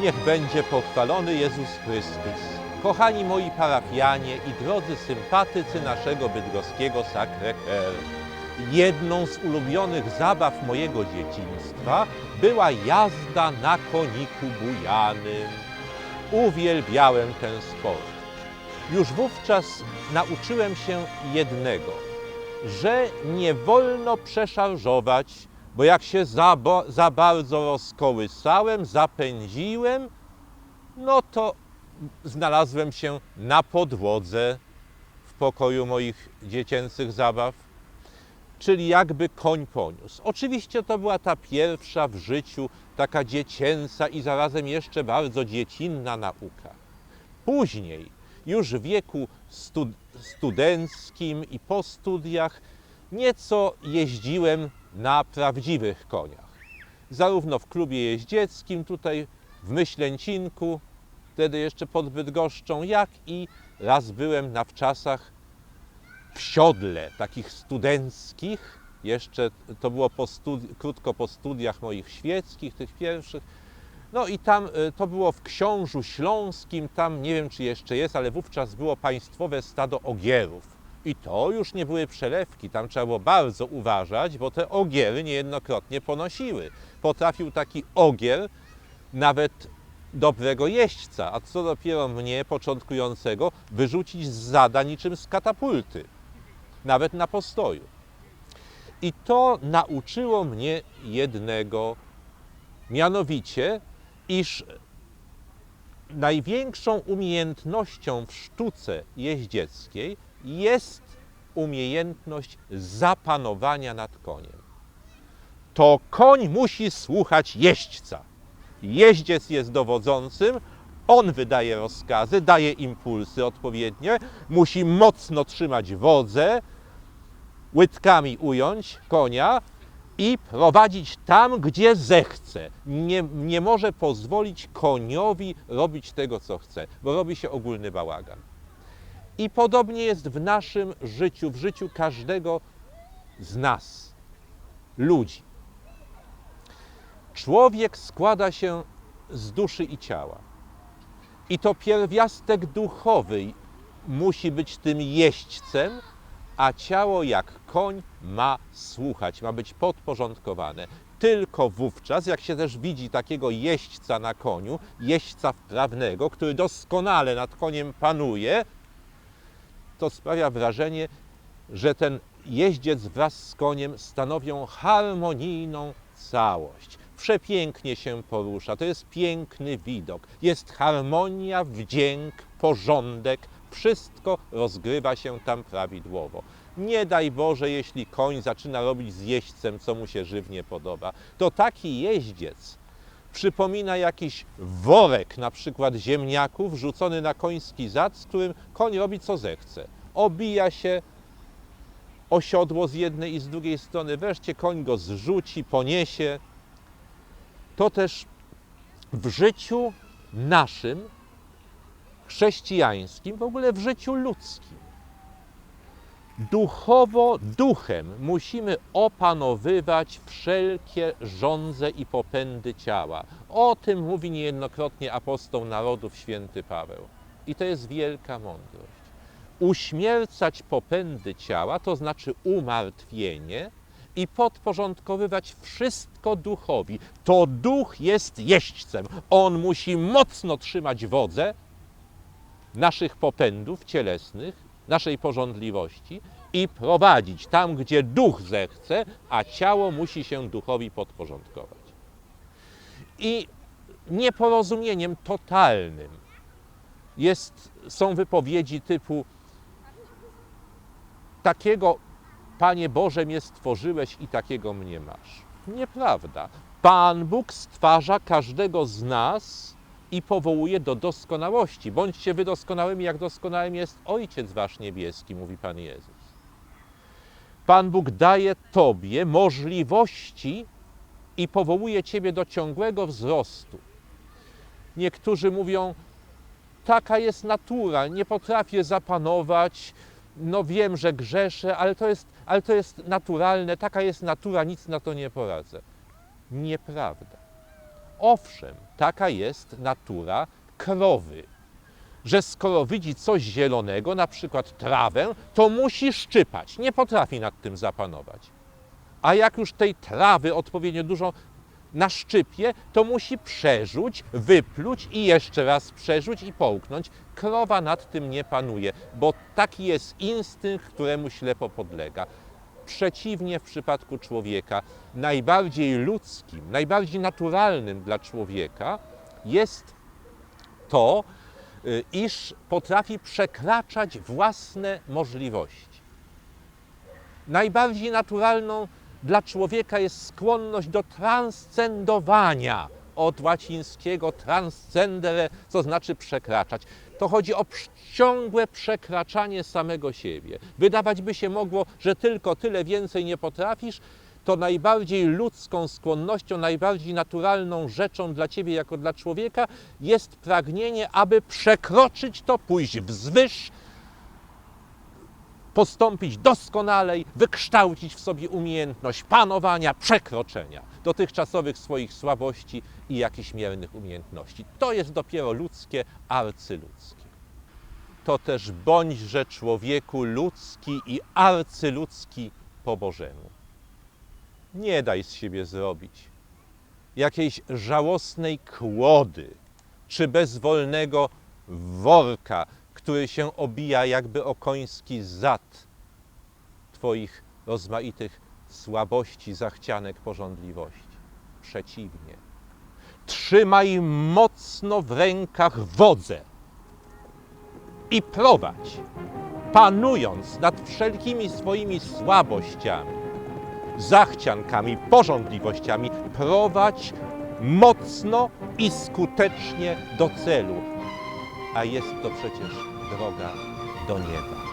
Niech będzie pochwalony Jezus Chrystus. Kochani moi parafianie i drodzy sympatycy naszego bydgoskiego Sacré-Cœur. Jedną z ulubionych zabaw mojego dzieciństwa była jazda na koniku bujanym. Uwielbiałem ten sport. Już wówczas nauczyłem się jednego, że nie wolno przeszarżować, bo jak się za, za bardzo rozkołysałem, zapędziłem, no to znalazłem się na podłodze w pokoju moich dziecięcych zabaw, czyli jakby koń poniósł. Oczywiście to była ta pierwsza w życiu taka dziecięca i zarazem jeszcze bardzo dziecinna nauka. Później, już w wieku stud studenckim i po studiach, nieco jeździłem na prawdziwych koniach. Zarówno w klubie jeździeckim, tutaj w Myślęcinku, wtedy jeszcze pod Bydgoszczą, jak i raz byłem na wczasach w siodle takich studenckich. Jeszcze to było po krótko po studiach moich świeckich, tych pierwszych. No i tam y, to było w Książu Śląskim, tam nie wiem czy jeszcze jest, ale wówczas było państwowe stado ogierów. I to już nie były przelewki, tam trzeba było bardzo uważać, bo te ogiery niejednokrotnie ponosiły. Potrafił taki ogier nawet dobrego jeźdźca, a co dopiero mnie, początkującego, wyrzucić z zada niczym z katapulty, nawet na postoju. I to nauczyło mnie jednego, mianowicie, iż największą umiejętnością w sztuce jeździeckiej jest umiejętność zapanowania nad koniem. To koń musi słuchać jeźdźca. Jeździec jest dowodzącym, on wydaje rozkazy, daje impulsy odpowiednie, musi mocno trzymać wodze, łydkami ująć konia i prowadzić tam, gdzie zechce. Nie, nie może pozwolić koniowi robić tego, co chce, bo robi się ogólny bałagan. I podobnie jest w naszym życiu, w życiu każdego z nas, ludzi. Człowiek składa się z duszy i ciała. I to pierwiastek duchowy musi być tym jeźdźcem, a ciało jak koń ma słuchać, ma być podporządkowane. Tylko wówczas, jak się też widzi takiego jeźdźca na koniu, jeźdźca wprawnego, który doskonale nad koniem panuje, to sprawia wrażenie, że ten jeździec wraz z koniem stanowią harmonijną całość. Przepięknie się porusza, to jest piękny widok. Jest harmonia, wdzięk, porządek, wszystko rozgrywa się tam prawidłowo. Nie daj Boże, jeśli koń zaczyna robić z jeźdźcem, co mu się żywnie podoba, to taki jeździec przypomina jakiś worek, na przykład ziemniaków, rzucony na koński zad, z którym koń robi co zechce. Obija się o siodło z jednej i z drugiej strony, wreszcie koń go zrzuci, poniesie. To też w życiu naszym, chrześcijańskim, w ogóle w życiu ludzkim. Duchowo, duchem musimy opanowywać wszelkie żądze i popędy ciała. O tym mówi niejednokrotnie apostoł narodów święty Paweł. I to jest wielka mądrość. Uśmiercać popędy ciała to znaczy umartwienie i podporządkowywać wszystko duchowi. To duch jest jeźdźcem. On musi mocno trzymać wodze naszych popędów cielesnych, naszej porządliwości i prowadzić tam, gdzie duch zechce, a ciało musi się duchowi podporządkować. I nieporozumieniem totalnym jest, są wypowiedzi typu takiego Panie Boże mnie stworzyłeś i takiego mnie masz. Nieprawda. Pan Bóg stwarza każdego z nas i powołuje do doskonałości. Bądźcie wy doskonałymi, jak doskonałym jest Ojciec Wasz Niebieski, mówi Pan Jezus. Pan Bóg daje Tobie możliwości i powołuje Ciebie do ciągłego wzrostu. Niektórzy mówią, taka jest natura, nie potrafię zapanować, no wiem, że grzeszę, ale to jest, ale to jest naturalne, taka jest natura, nic na to nie poradzę. Nieprawda. Owszem, taka jest natura krowy, że skoro widzi coś zielonego, na przykład trawę, to musi szczypać, nie potrafi nad tym zapanować. A jak już tej trawy odpowiednio dużo naszczypie, to musi przerzuć, wypluć i jeszcze raz przerzuć i połknąć. Krowa nad tym nie panuje, bo taki jest instynkt, któremu ślepo podlega. Przeciwnie w przypadku człowieka, najbardziej ludzkim, najbardziej naturalnym dla człowieka jest to, y, iż potrafi przekraczać własne możliwości. Najbardziej naturalną dla człowieka jest skłonność do transcendowania. Od łacińskiego transcendere, co znaczy przekraczać. To chodzi o ciągłe przekraczanie samego siebie. Wydawać by się mogło, że tylko tyle więcej nie potrafisz, to najbardziej ludzką skłonnością, najbardziej naturalną rzeczą dla ciebie jako dla człowieka jest pragnienie, aby przekroczyć to, pójść wzwyż, postąpić doskonalej, wykształcić w sobie umiejętność panowania, przekroczenia dotychczasowych swoich słabości i jakichś miernych umiejętności. To jest dopiero ludzkie, arcyludzkie. To też bądźże człowieku ludzki i arcyludzki po Bożemu. Nie daj z siebie zrobić jakiejś żałosnej kłody czy bezwolnego worka, który się obija jakby o koński zad Twoich rozmaitych słabości, zachcianek, porządliwości. Przeciwnie. Trzymaj mocno w rękach wodze i prowadź, panując nad wszelkimi swoimi słabościami, zachciankami, porządliwościami, prowadź mocno i skutecznie do celu, a jest to przecież droga do nieba.